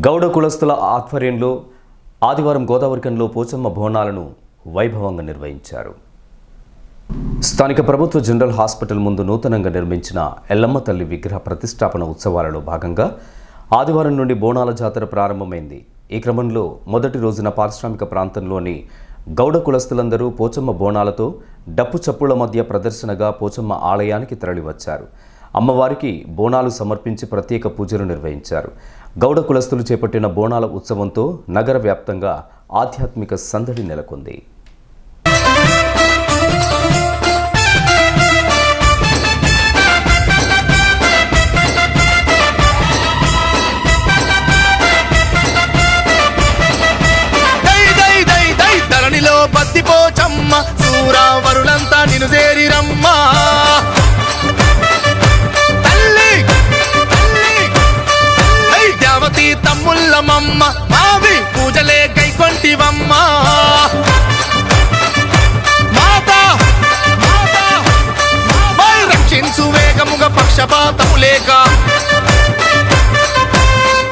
గౌడ కులస్తుల ఆధ్వర్యంలో ఆదివారం గోదావరికంలో పోచమ్మ బోనాలను వైభవంగా నిర్వహించారు. స్థానిక ప్రభుత్వ జనరల్ హాస్పిటల్ ముందు నూతనంగా నిర్మించిన ఎల్లమ్మ తల్లి విగ్రహ ప్రతిష్టాపన ఉత్సవాలలో భాగంగా ఆదివారం నుండి బోనాల జాతర ప్రారంభమైంది. ఈ క్రమంలో మొదటి రోజున పారిశ్రామిక ప్రాంతంలోని గౌడ కులస్తులందరూ పోచమ్మ బోనాలతో డప్పు చప్పుల మధ్య ప్రదర్శనగా పోచమ్మ ఆలయానికి తరలివచ్చారు. అమ్మవారికి బోనాలు సమర్పించి ప్రత్యేక పూజలు నిర్వహించారు. గౌడ కులస్తులు చేపట్టిన బోనాల ఉత్సవంతో నగర వ్యాప్తంగా ఆధ్యాత్మిక సందడి నెలకొంది. ధరణిలో బతిపోచమ్మ సూరావరులంతా నిను చేరిరమ్మ. పూజలమమ్మ మావి పూజలే కైకొంటివమ్మ. మాతా రక్షించు వేగముగ పక్షపాతము లేక.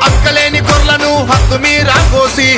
అక్కలేని గొర్రెలను హద్దు మీరా కోసి.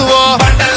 பேசுவோம்.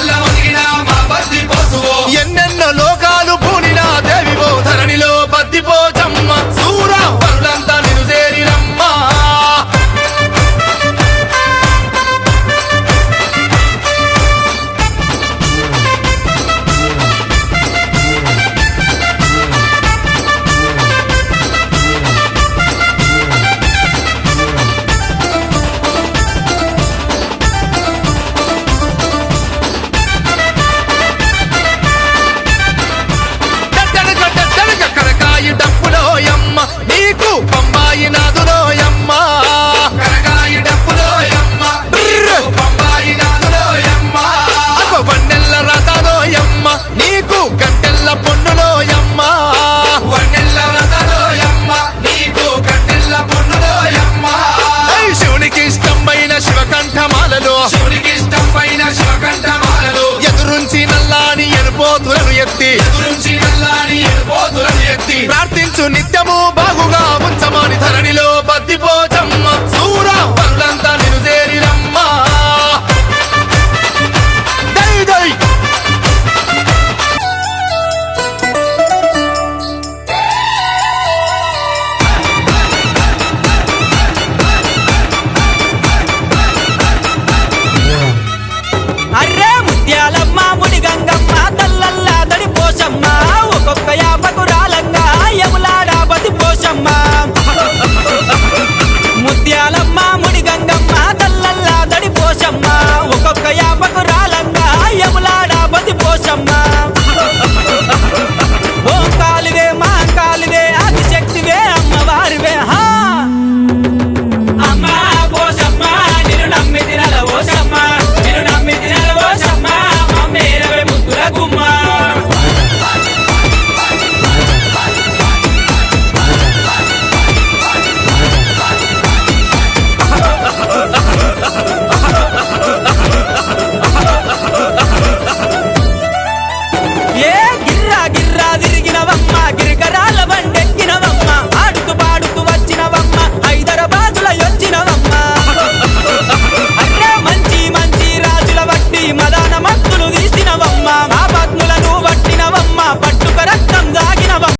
నిత్యము బాగు